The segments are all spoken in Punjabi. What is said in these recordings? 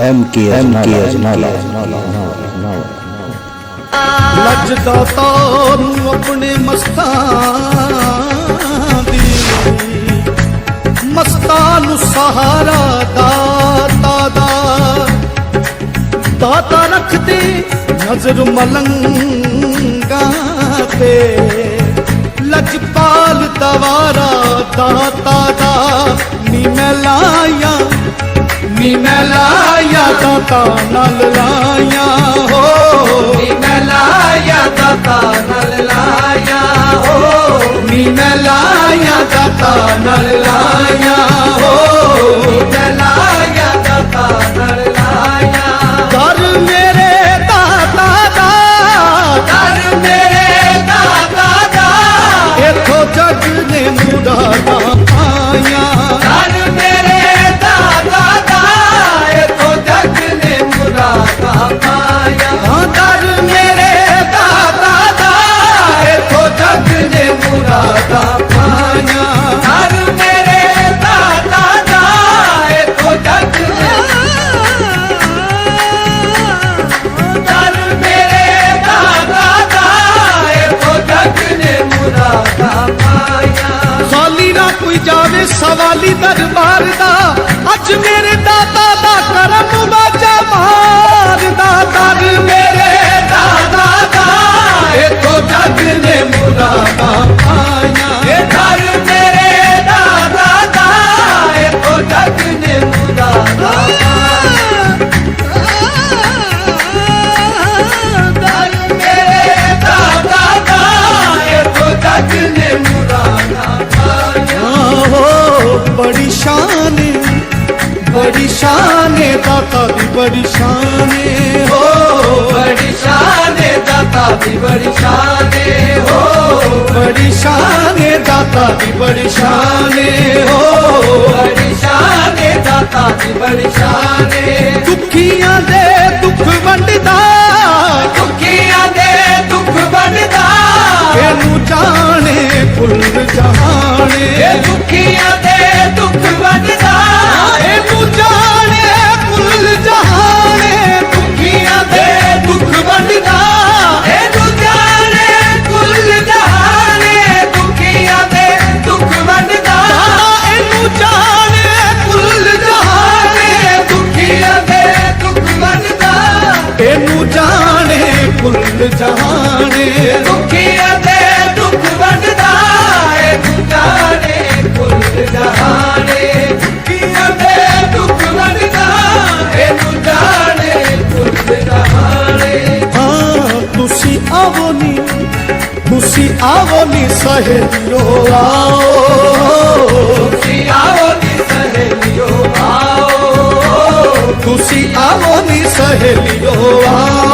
M K M K Ajnala ਲੱਜਦਾ ਤਾਰੂ ਆਪਣੇ ਮਸਤਾਂ ਦੀ ਮਸਤਾਂ ਨੂੰ ਸਹਾਰਾ ਦਾਤਾ ਦਾ ਦਾਤਾ ਰੱਖਦੇ ਨਜ਼ਰ ਮਲੰਗਾ ਤੇ ਲਜਪਾਲ ਦਵਾਰਾ ਦਾਤਾ ਦਾ ਨੀ ਮੈਂ ਲਾਇਆ ਨੀ ਮੈਂ ਲਾਇਆ ਦਾਤਾ ਨਾਲ ਲਾਇਆ ਹੋ ਨੀ ਮੈਂ ਲਾਇਆ ਦਾਤਾ ਨਾਲ ਲਾਇਆ ਹੋ ਨੀ ਮੈਂ ਲਾਇਆ ਦਾਤਾ ਨਾਲ ਲਾਇਆ ਹੋ ਨੀ ਮੈਂ ਬੜੀ ਸ਼ਾਨ ਏ ਹੋ। ਬੜੀ ਸ਼ਾਨ ਏ ਦਾਤਾ ਦੀ ਬੜੀ ਸ਼ਾਨ ਏ ਹੋ। ਬੜੀ ਸ਼ਾਨ ਏ ਦਾਤਾ ਦੀ ਬੜੀ ਸ਼ਾਨ ਏ ਹੋ। ਬੜੀ ਸ਼ਾਨ ਏ ਦਾਤਾ ਦੀ ਬੜੀ ਸ਼ਾਨ ਏ। ਦੁਖੀਆਂ ਦੇ ਦੁੱਖ ਵੰਡਦਾ। ਦੁਖੀਆਂ ਦੇ ਦੁੱਖ ਵੰਡਦਾ। ਇਹਨੂੰ ਜਾਣੇ ਕੁੱਲ ਸਹੇਲਿਓ ਆਓ ਤੁਸੀਂ ਆਓ ਨੀ ਸਹੇਲਿਓ ਆਓ। ਤੁਸੀਂ ਆਓ ਨੀ ਸਹੇਲਿਓ ਆਓ।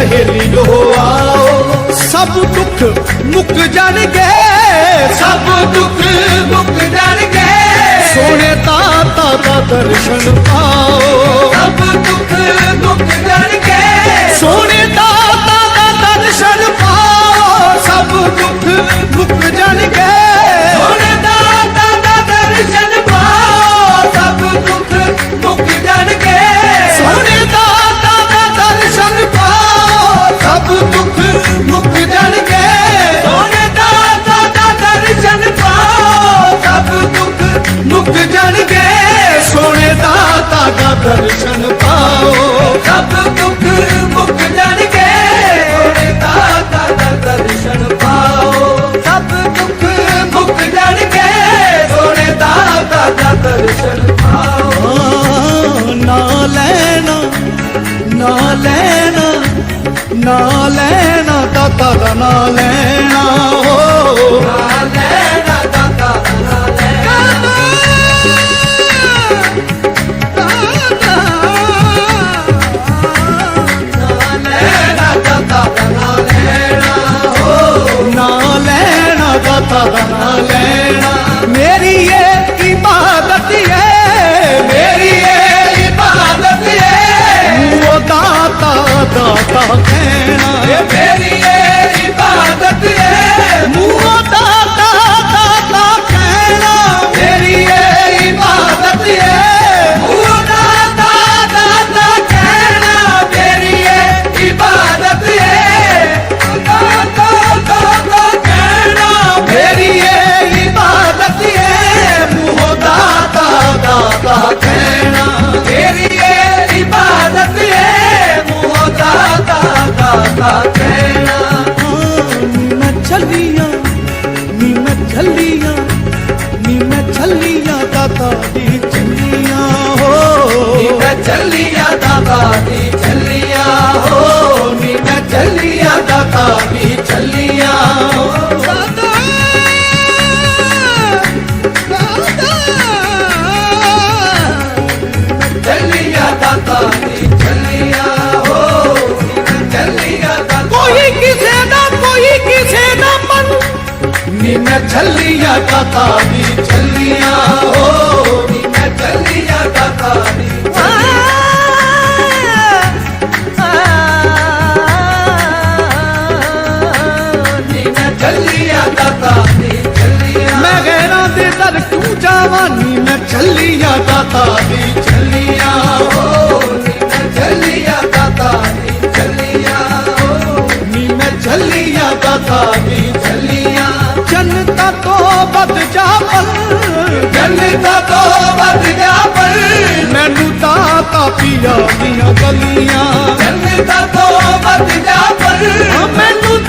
ਨੀ ਸਹੇਲਿਓ ਆਓ ਸਭ ਦੁੱਖ ਮੁੱਕ ਜਾਣਗੇ, ਸਭ ਦੁੱਖ ਮੁੱਕ ਜਾਣਗੇ। ਸੋਹਣੇ ਤਾਤਾ ਦਾ ਦਰਸ਼ਨ ਪਾਓ। ਸਭ ਦੁੱਖ ਮੁੱਕ ਜਾਣਗੇ। ਸੋਹਣੇ ਤਾਤਾ ਦਾ ਦਰਸ਼ਨ ਪਾਓ। ਸਭ ਦੁੱਖ ਮੁੱਕ ਦਰਸ਼ਨ ਪਾਓ। ਸਭ ਦੁੱਖ ਮੁੱਕ ਜਾਣਗੇ ਸੋਹਣੇ ਦਾਤਾ ਦਾ ਦਰਸ਼ਨ ਪਾਓ। ਸਭ ਦੁੱਖ ਮੁੱਕ ਜਾਣਗੇ ਸੋਹਣੇ ਦਾਤਾ ਦਾ ਦਰਸ਼ਨ ਪਾਓ। ਨਾ ਲੈਣਾ ਨਾ ਲੈਣਾ ਨਾ ਲੈਣਾ, ਦਾਤਾ ਦਾ ਨਾ ਲੈਣਾ। ਦਾ ਕਹਿਣਾ ਨੀ ਮੈਂ ਚੱਲੀਆਂ, ਨੀ ਮੈਂ ਚੱਲੀਆਂ ਨੀ ਮੈਂ ਚੱਲੀਆਂ ਦਾਤਾ ਦੀ ਚੱਲੀਆਂ ਹੋ ਨੀ ਮੈਂ ਚੱਲੀਆਂ, ਦਾਤਾ ਦੀ ਚੱਲੀਆਂ ਹੋ ਨੀ ਮੈਂ ਚੱਲੀਆਂ ਦਾਤਾ ਦੀ ਚੱਲੀਆਂ ਦਾਤਾ ਮੈਂ ਚੱਲੀਆਂ ਦਾਤਾ ਦੀ ਚੱਲੀਆਂ ਹੋ ਨੀ ਮੈਂ ਚੱਲੀਆਂ ਦਾਤਾ ਦੀ ਨੀ ਮੈਂ ਚੱਲੀਆਂ ਦਾਤਾ ਦੀ ਚੱਲੀਆਂ ਹੋ ਨੀ ਮੈਂ ਚੱਲੀਆਂ ਦਾਤਾ ਦੀ ਚੱਲੀਆਂ ਹੋ ਨੀ ਮੈਂ ਚੱਲੀਆਂ ਦਾਤਾ ਦੀ ਚੱਲੀਆਂ ਤੋਂ ਵੱਧ ਜਾ ਪਰ ਜਨਤਾ ਤੋਂ ਵੱਧ ਜਾ ਪਰ ਮੈਨੂੰ ਦਾਤਾ ਪੀਆ ਦੀਆਂ ਗਲੀਆਂ ਜਨਤਾ ਤੋਂ ਵੱਧ ਜਾ ਪਰ ਮੈਨੂੰ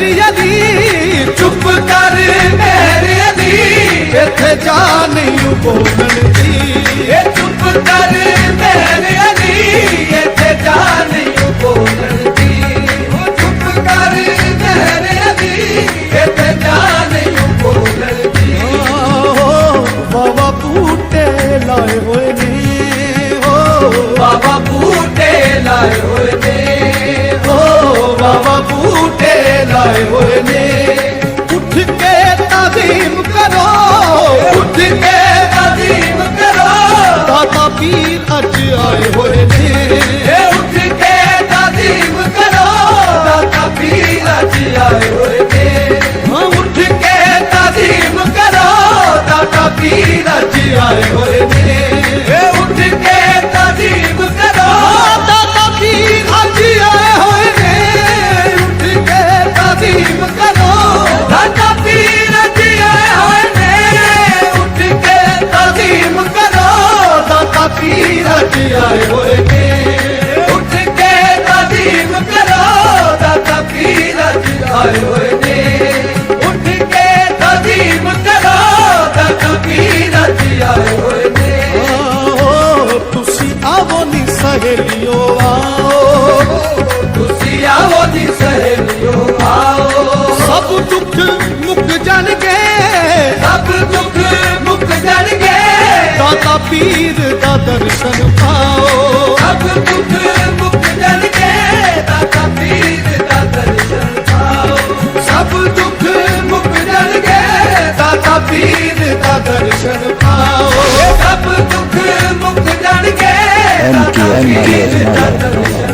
ਮੇਰੀ ਅਲੀ ਚੁੱਪ ਕਰ ਮੇਰੀ ਅਲੀ ਇੱਥੇ ਜਾ ਨਹੀਂ ਬੋਲਣ ਦੀ। ਇਹ ਚੁੱਪ ਕਰ ਪੀਰ ਦਾ ਦਰਸ਼ਨ ਪਾਓ। ਸਭ ਦੁੱਖ ਮੁੱਕ ਜਾਣਗੇ ਦਾਤਾ ਪੀਰ ਦਾ ਦਰਸ਼ਨ ਪਾਓ। ਸਭ ਦੁੱਖ ਮੁੱਕ ਜਾਣਗੇ ਦਾਤਾ ਪੀਰ ਦਾ ਦਰਸ਼ਨ ਪਾਓ। ਸਭ ਦੁੱਖ ਮੁੱਕ ਜਾਣਗੇ MK, MK, ਦਾਤਾ ਪੀਰ ਦਾ ਦਰਸ਼ਨ